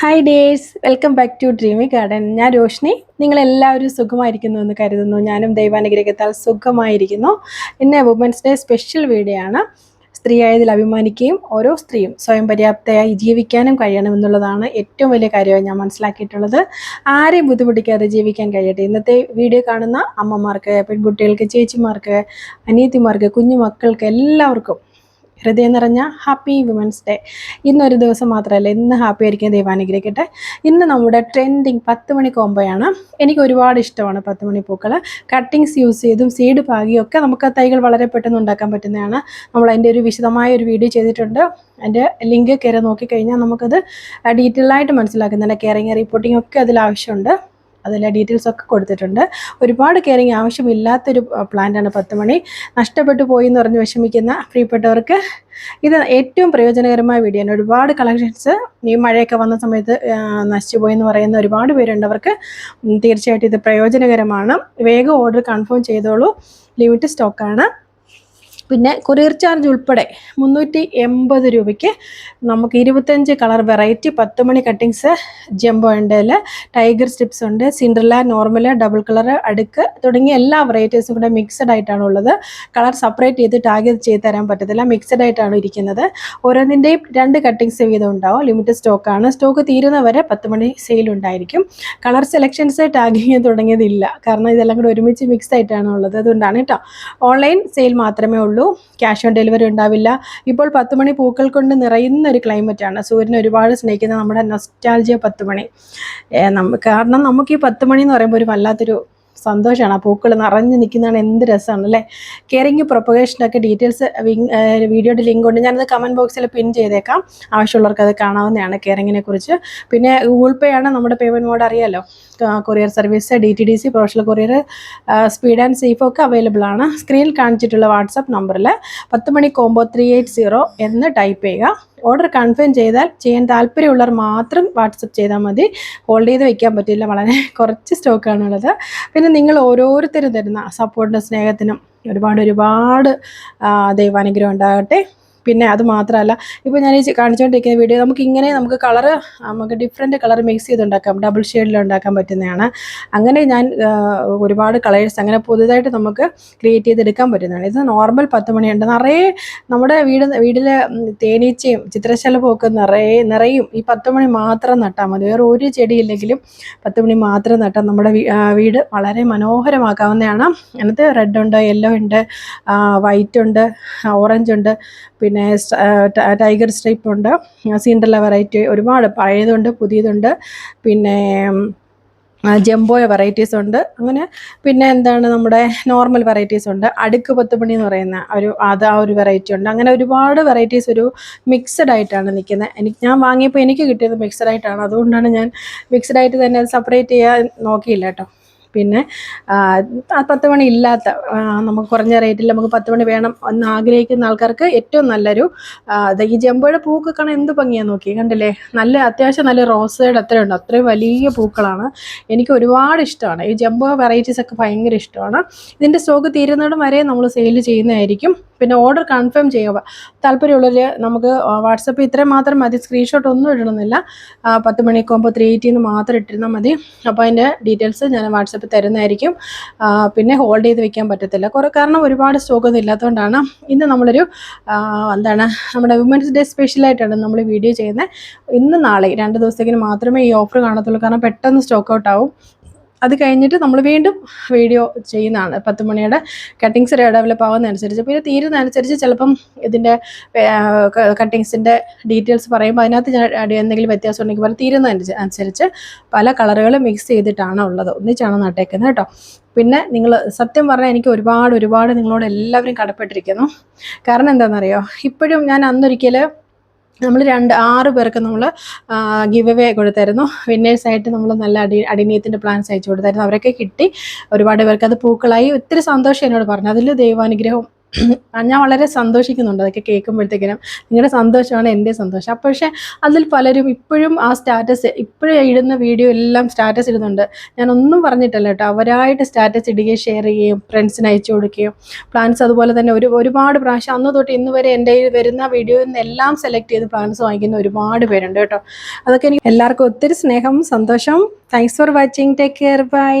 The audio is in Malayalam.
Hi dears welcome back to dreamy garden ഞാൻ രോഷ്നി. നിങ്ങളെല്ലാവരും സുഖമായിരിക്കുന്നു എന്ന് കരുതുന്നു. ഞാനും ദൈവാനുഗ്രഹത്താൽ സുഖമായിരിക്കുന്നു. ഇന്ന് വുമൻസ് ഡേ സ്പെഷ്യൽ വീഡിയോ ആണ്. സ്ത്രീയായതിൽ അഭിമാനിക്കുകയും ഓരോ സ്ത്രീയും സ്വയം പര്യാപ്തയായി ജീവിക്കാനും കഴിയണം എന്നുള്ളതാണ് ഏറ്റവും വലിയ കാര്യമായി ഞാൻ മനസ്സിലാക്കിയിട്ടുള്ളത്. ആരെയും ബുദ്ധിമുട്ടിക്കാതെ ജീവിക്കാൻ കഴിയട്ടെ. ഇന്നത്തെ വീഡിയോ കാണുന്ന അമ്മമാർക്ക് പെൺകുട്ടികൾക്ക് ചേച്ചിമാർക്ക് അനിയത്തിമാർക്ക് കുഞ്ഞു മക്കൾക്ക് എല്ലാവർക്കും ഹൃദയം നിറഞ്ഞ ഹാപ്പി വിമൻസ് ഡേ. ഇന്നൊരു ദിവസം മാത്രമല്ല ഇന്ന് ഹാപ്പി ആയിരിക്കും ദൈവം അനുഗ്രഹിക്കട്ടെ. ഇന്ന് നമ്മുടെ ട്രെൻഡിങ് പത്ത് മണി കോമ്പയാണ് എനിക്ക് ഒരുപാട് ഇഷ്ടമാണ് പത്ത് മണി പൂക്കൾ കട്ടിങ്സ് യൂസ് ചെയ്തും സീഡ് പാകിയും ഒക്കെ നമുക്ക് തൈകൾ വളരെ പെട്ടെന്ന് ഉണ്ടാക്കാൻ പറ്റുന്നതാണ്. നമ്മൾ അതിന്റെ ഒരു വിശദമായ ഒരു വീഡിയോ ചെയ്തിട്ടുണ്ട്. അതിന്റെ ലിങ്ക് കയറി നോക്കിക്കഴിഞ്ഞാൽ നമുക്കത് ഡീറ്റെയിൽ ആയിട്ട് മനസ്സിലാക്കുന്നുണ്ട് കെയറിങ് റിപ്പോർട്ടിംഗ് ഒക്കെ അതിൽ ആവശ്യമുണ്ട്. അതിലെ ഡീറ്റെയിൽസ് ഒക്കെ കൊടുത്തിട്ടുണ്ട്. ഒരുപാട് കെയറിങ് ആവശ്യമില്ലാത്തൊരു പ്ലാന്റാണ് പത്ത് മണി നഷ്ടപ്പെട്ടു പോയി എന്ന് പറഞ്ഞ് വിഷമിക്കുന്ന പ്രിയപ്പെട്ടവർക്ക് ഇത് ഏറ്റവും പ്രയോജനകരമായ വീഡിയോ ആണ്. ഒരുപാട് കളക്ഷൻസ് ഈ മഴയൊക്കെ വന്ന സമയത്ത് ആ, നശിച്ചു പോയി എന്ന് പറയുന്ന ഒരുപാട് പേരുണ്ട് അവർക്ക്. തീർച്ചയായിട്ടും ഇത് പ്രയോജനകരമാണ്. വേഗം ഓർഡർ കൺഫേം ചെയ്തോളൂ. ലിമിറ്റ് സ്റ്റോക്കാണ് പിന്നെ കൊറിയർ ചാർജ് ഉൾപ്പെടെ മുന്നൂറ്റി എൺപത് രൂപയ്ക്ക് നമുക്ക് ഇരുപത്തഞ്ച് കളർ വെറൈറ്റി പത്ത് മണി കട്ടിങ്സ് ജംബോ ഉണ്ട് ടൈഗർ സ്ട്രിപ്സ് ഉണ്ട് സിൻഡ്രല നോർമൽ ഡബിൾ കളർ അടുക്ക് തുടങ്ങിയ എല്ലാ വെറൈറ്റീസും കൂടെ മിക്സഡ് ആയിട്ടാണ് ഉള്ളത്. കളർ സെപ്പറേറ്റ് ചെയ്ത് ടാഗ് ചെയ്ത് തരാൻ പറ്റത്തില്ല മിക്സഡ് ആയിട്ടാണ് ഇരിക്കുന്നത്. ഓരോന്നിന്റെയും രണ്ട് കട്ടിങ്സ് വീതം ഉണ്ടാവും ലിമിറ്റഡ് സ്റ്റോക്കാണ് സ്റ്റോക്ക് തീരുന്നവരെ പത്ത് മണി സെയിൽ ഉണ്ടായിരിക്കും. കളർ സെലക്ഷൻസ് ടാഗിങ് തുടങ്ങിയതില്ല കാരണം ഇതെല്ലാം കൂടെ ഒരുമിച്ച് മിക്സ് ആയിട്ടാണ് ഉള്ളത്. അതുകൊണ്ടാണ് കേട്ടോ ഓൺലൈൻ സെയിൽ മാത്രമേ ഉള്ളൂ. ക്യാഷ് ഓൺ ഡെലിവറി ഉണ്ടാവില്ല. ഇപ്പോൾ പത്ത് മണി പൂക്കൾ കൊണ്ട് നിറയുന്ന ഒരു ക്ലൈമറ്റാണ് സൂര്യനെ ഒരുപാട് സ്നേഹിക്കുന്ന നമ്മുടെ നൊസ്റ്റാൾജിയ പത്ത് മണി. കാരണം നമുക്ക് ഈ പത്ത് മണി എന്ന് പറയുമ്പോൾ ഒരു വല്ലാത്തൊരു സന്തോഷമാണ് ആ പൂക്കൾ നിറഞ്ഞു നിൽക്കുന്നതാണ് എന്ത് രസമാണ് അല്ലേ? കെയറിങ് പ്രൊപ്പഗേഷനൊക്കെ ഡീറ്റെയിൽസ് വീഡിയോയുടെ ലിങ്ക് ഉണ്ട്. ഞാനത് കമന്റ് ബോക്സിൽ പിൻ ചെയ്തേക്കാം. ആവശ്യമുള്ളവർക്ക് അത് കാണാവുന്നതാണ് കെയറിങ്ങിനെ കുറിച്ച്. പിന്നെ ഗൂഗിൾ പേ ആണ് നമ്മുടെ പേയ്മെന്റ് മോഡ് അറിയാലോ? Courier service D T D C professional courier speed and safe ഒക്കെ അവൈലബിൾ ആണ്. സ്ക്രീനിൽ കാണിച്ചിട്ടുള്ള വാട്സപ്പ് നമ്പറിൽ പത്ത് മണി കോംബോ ത്രീ എയ്റ്റ് സീറോ എന്ന് ടൈപ്പ് ചെയ്യുക. ഓർഡർ കൺഫേം ചെയ്താൽ ചെയ്യാൻ താല്പര്യമുള്ളവർ മാത്രം വാട്സപ്പ് ചെയ്താൽ മതി. ഹോൾഡ് ചെയ്ത് വെക്കാൻ പറ്റില്ല. വളരെ കുറച്ച് സ്റ്റോക്കാണുള്ളത് പിന്നെ നിങ്ങൾ ഓരോരുത്തരും തരുന്ന സപ്പോർട്ടിനും സ്നേഹത്തിനും ഒരുപാട് ഒരുപാട് ദൈവാനുഗ്രഹം ഉണ്ടാകട്ടെ. പിന്നെ അത് മാത്രമല്ല ഇപ്പോൾ ഞാൻ ഈ കാണിച്ചുകൊണ്ടിരിക്കുന്ന വീഡിയോ നമുക്ക് ഇങ്ങനെ നമുക്ക് കളറ് നമുക്ക് ഡിഫറെന്റ് കളർ മിക്സ് ചെയ്തുണ്ടാക്കാം. ഡബിൾ ഷെയ്ഡിൽ ഉണ്ടാക്കാൻ പറ്റുന്നതാണ്. അങ്ങനെ ഞാൻ ഒരുപാട് കളേഴ്സ് അങ്ങനെ പുതുതായിട്ട് നമുക്ക് ക്രിയേറ്റ് ചെയ്തെടുക്കാൻ പറ്റുന്നതാണ്. ഇത് നോർമൽ പത്ത് മണിയുണ്ട്. നിറയെ നമ്മുടെ വീട് വീട്ടിലെ തേനീച്ചയും ചിത്രശലഭവും ഒക്കെ നിറയെ നിറയും ഈ പത്ത് മണി മാത്രം നട്ടാൽ മതി. വേറെ ഒരു ചെടിയില്ലെങ്കിലും പത്ത് മണി മാത്രം നട്ടാൽ നമ്മുടെ വീട് വളരെ മനോഹരമാക്കാവുന്നതാണ്. അതിനകത്ത് റെഡ് ഉണ്ട് യെല്ലോ ഉണ്ട് വൈറ്റ് ഉണ്ട് ഓറഞ്ച് ഉണ്ട്. പിന്നെ ടൈഗർ സ്ട്രൈപ്പ് ഉണ്ട്. സീൻഡർല വെറൈറ്റി ഒരുപാട് പഴയതുണ്ട് പുതിയതുണ്ട്. പിന്നെ ജംബോയ വെറൈറ്റീസ് ഉണ്ട്. അങ്ങനെ പിന്നെ എന്താണ് നമ്മുടെ നോർമൽ വെറൈറ്റീസ് ഉണ്ട്. അടുക്ക് പത്തുമണി എന്ന് പറയുന്ന ഒരു അത് ആ ഒരു വെറൈറ്റി ഉണ്ട്. അങ്ങനെ ഒരുപാട് വെറൈറ്റീസ് ഒരു മിക്സഡ് ആയിട്ടാണ് നിൽക്കുന്നത് എനിക്ക് ഞാൻ വാങ്ങിയപ്പോൾ എനിക്ക് കിട്ടിയത് മിക്സഡ് ആയിട്ടാണ്. അതുകൊണ്ടാണ് ഞാൻ മിക്സഡ് ആയിട്ട് തന്നെ സെപ്പറേറ്റ് ചെയ്യാൻ നോക്കിയില്ല കേട്ടോ. പിന്നെ പത്ത് മണി ഇല്ലാത്ത നമുക്ക് കുറഞ്ഞ റേറ്റിൽ നമുക്ക് പത്ത് മണി വേണം എന്ന് ആഗ്രഹിക്കുന്ന ആൾക്കാർക്ക് ഏറ്റവും നല്ലൊരു ഈ ജമ്പയുടെ പൂക്ക് കാണാൻ എന്ത് ഭംഗിയാ നോക്കി കണ്ടില്ലേ? നല്ല അത്യാവശ്യം നല്ല റോസയുടെ അത്രയുണ്ട് അത്രയും വലിയ പൂക്കളാണ്. എനിക്ക് ഒരുപാട് ഇഷ്ടമാണ്. ഈ ജംബോ വെറൈറ്റീസ് ഒക്കെ ഭയങ്കര ഇഷ്ടമാണ്. ഇതിന്റെ സ്റ്റോക്ക് തീരുന്നിടം വരെ നമ്മൾ സെയിൽ ചെയ്യുന്നതായിരിക്കും. പിന്നെ ഓർഡർ കൺഫേം ചെയ്യുക. താല്പര്യമുള്ളവർ നമുക്ക് വാട്സപ്പിൽ ഇത്രയും മാത്രം മതി. സ്ക്രീൻഷോട്ട് ഒന്നും ഇടണമെന്നില്ല. പത്ത് മണിക്കാകുമ്പോൾ ത്രീ എയ്റ്റിന്ന് മാത്രം ഇട്ടിരുന്നാൽ മതി. അപ്പോൾ അതിന്റെ ഡീറ്റെയിൽസ് ഞാൻ വാട്സപ്പിൽ തരുന്നതായിരിക്കും. പിന്നെ ഹോൾഡ് ചെയ്ത് വെക്കാൻ പറ്റത്തില്ല. കുറേ കാരണം ഒരുപാട് സ്റ്റോക്കൊന്നും ഇല്ലാത്തതുകൊണ്ടാണ് ഇന്ന് നമ്മളൊരു എന്താണ് നമ്മുടെ വിമൻസ് ഡേ സ്പെഷ്യലായിട്ടാണ് നമ്മൾ വീഡിയോ ചെയ്യുന്നത്. ഇന്ന് നാളെ രണ്ട് ദിവസത്തേക്കിന് മാത്രമേ ഈ ഓഫർ കാണത്തുള്ളൂ. കാരണം പെട്ടെന്ന് സ്റ്റോക്ക് ഔട്ട് ആവും. അത് കഴിഞ്ഞിട്ട് നമ്മൾ വീണ്ടും വീഡിയോ ചെയ്യുന്നതാണ്. പത്ത് മണിയുടെ കട്ടിങ്സ് ഡെവലപ്പ് ആവുന്നതനുസരിച്ച്. പിന്നെ തീരുന്നതനുസരിച്ച് ചിലപ്പം ഇതിന്റെ കട്ടിങ്സിന്റെ ഡീറ്റെയിൽസ് പറയുമ്പോൾ അതിനകത്ത് ഞാൻ എന്തെങ്കിലും വ്യത്യാസം ഉണ്ടെങ്കിൽ പറയും. തീരുന്നതനുസരിച്ച് അനുസരിച്ച് പല കളറുകൾ മിക്സ് ചെയ്തിട്ടാണ് ഉള്ളത്. ഒന്നിച്ചാണ് നട്ടേക്കുന്നത് കേട്ടോ. പിന്നെ നിങ്ങൾ സത്യം പറഞ്ഞാൽ എനിക്ക് ഒരുപാട് ഒരുപാട് നിങ്ങളോട് എല്ലാവരും കടപ്പെട്ടിരിക്കുന്നു. കാരണം എന്താണെന്നറിയോ? ഇപ്പോഴും ഞാൻ അന്നൊരിക്കൽ നമ്മൾ രണ്ട് ആറ് പേർക്ക് നമ്മൾ ഗിവ് അവേ കൊടുത്തായിരുന്നു. വിന്നേഴ്സായിട്ട് നമ്മൾ നല്ല അടി അടിനീയത്തിന്റെ പ്ലാൻസ് അയച്ചു കൊടുത്തായിരുന്നു. അവരൊക്കെ കിട്ടി. ഒരുപാട് പേർക്ക് അത് പൂക്കളായി. ഒത്തിരി സന്തോഷം എന്നോട് പറഞ്ഞു. അതിൽ ദൈവാനുഗ്രഹം ഞാൻ വളരെ സന്തോഷിക്കുന്നുണ്ട് അതൊക്കെ കേൾക്കുമ്പോഴത്തേക്കിനും. നിങ്ങളുടെ സന്തോഷമാണ് എന്റെ സന്തോഷം. പക്ഷേ അതിൽ പലരും ഇപ്പോഴും ആ സ്റ്റാറ്റസ് ഇപ്പോഴും ഇടുന്ന വീഡിയോ എല്ലാം സ്റ്റാറ്റസ് ഇടുന്നുണ്ട്. ഞാനൊന്നും പറഞ്ഞിട്ടല്ല കേട്ടോ. അവരായിട്ട് സ്റ്റാറ്റസ് ഇടുകയും ഷെയർ ചെയ്യുകയും ഫ്രണ്ട്സിന് അയച്ചു കൊടുക്കുകയും പ്ലാൻസ് അതുപോലെ തന്നെ ഒരു ഒരുപാട് പ്രാവശ്യം അന്ന് തൊട്ട് ഇന്ന് വരെ എന്റെ വരുന്ന വീഡിയോയിൽ നിന്ന് എല്ലാം സെലക്ട് ചെയ്ത് പ്ലാൻസ് വാങ്ങിക്കുന്ന ഒരുപാട് പേരുണ്ട് കേട്ടോ. അതൊക്കെ എനിക്ക് എല്ലാവർക്കും ഒത്തിരി സ്നേഹം സന്തോഷം. Thanks for watching take care bye